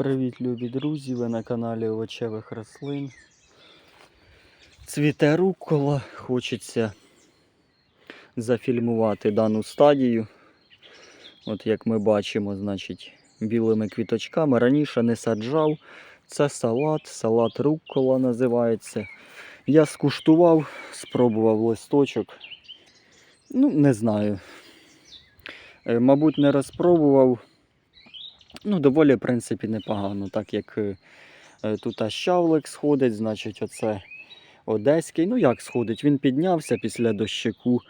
Привіт, любі друзі! Ви на каналі овочевих рослин. Цвіте рукола, хочеться зафільмувати дану стадію. От як ми бачимо, значить, білими квіточками. Раніше не саджав. Це салат, салат рукола називається. Я скуштував, спробував листочок. Ну, не знаю. Е, Мабуть, не розпробував. Ну, доволі, в принципі, непогано, так як е, е, тут аж щавлик сходить, значить, оце одеський. Ну як сходить? Він піднявся після дощику.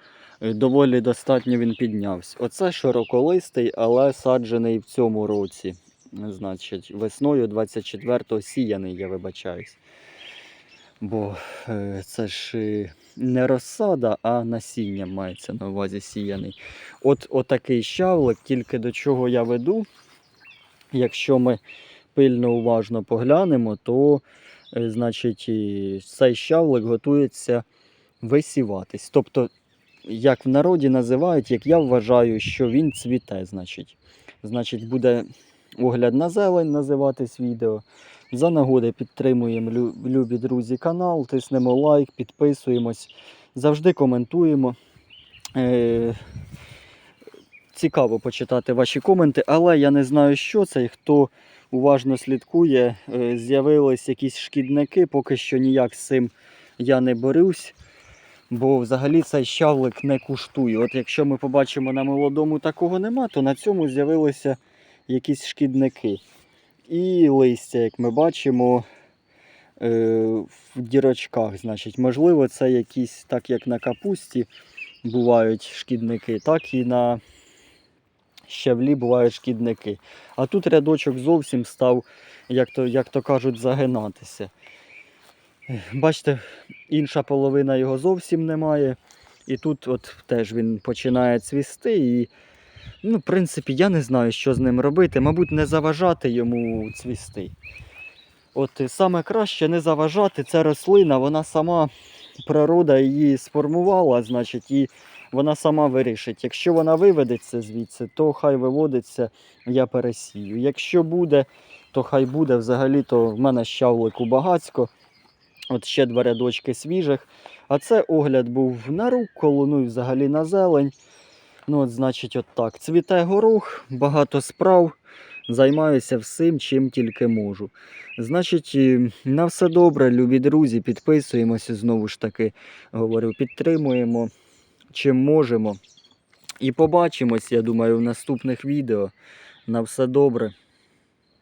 е, Доволі достатньо він піднявся. Оце широколистий, але саджений в цьому році. Значить, весною 24-го сіяний, я вибачаюсь. Бо це ж не розсада, а насіння мається на увазі сіяний. От отакий щавлик, тільки до чого я веду. Якщо ми пильно уважно поглянемо, то е, значить, цей щавлик готується висіватись. Тобто, як в народі називають, як я вважаю, що він цвіте, значить. Значить, буде огляд на зелень називатись відео. За нагоди підтримуємо любі друзі канал, тиснемо лайк, підписуємось, завжди коментуємо. Цікаво почитати ваші коменти, але я не знаю, що це і хто уважно слідкує. е, З'явились якісь шкідники, поки що ніяк з цим я не борюсь. Бо взагалі цей щавлик не куштує. От якщо ми побачимо на молодому такого нема, то на цьому з'явилися якісь шкідники. І листя, як ми бачимо, е, в дірочках. Значить, можливо, це якісь, так як на капусті бувають шкідники, так і на щавлі бувають шкідники. А тут рядочок зовсім став, як то, як то кажуть, загинатися. Бачите, інша половина його зовсім немає. І тут от теж він починає цвісти. І, ну, в принципі, я не знаю, що з ним робити. Мабуть, не заважати йому цвісти. От е, саме краще не заважати. Ця рослина, вона сама, природа її сформувала, значить, і вона сама вирішить. Якщо вона виведеться звідси, то хай виводиться, я пересію. Якщо буде, то хай буде. Взагалі-то в мене щавлику багацько. От ще два рядочки свіжих. А це огляд був на рукколу, ну і взагалі на зелень. Ну, от, значить, от так. Цвіте горох, багато справ. Займаюся всім, чим тільки можу. Значить, на все добре, любі друзі, підписуємося знову ж таки. Говорю, підтримуємо чим можемо. І побачимось, я думаю, в наступних відео. На все добре.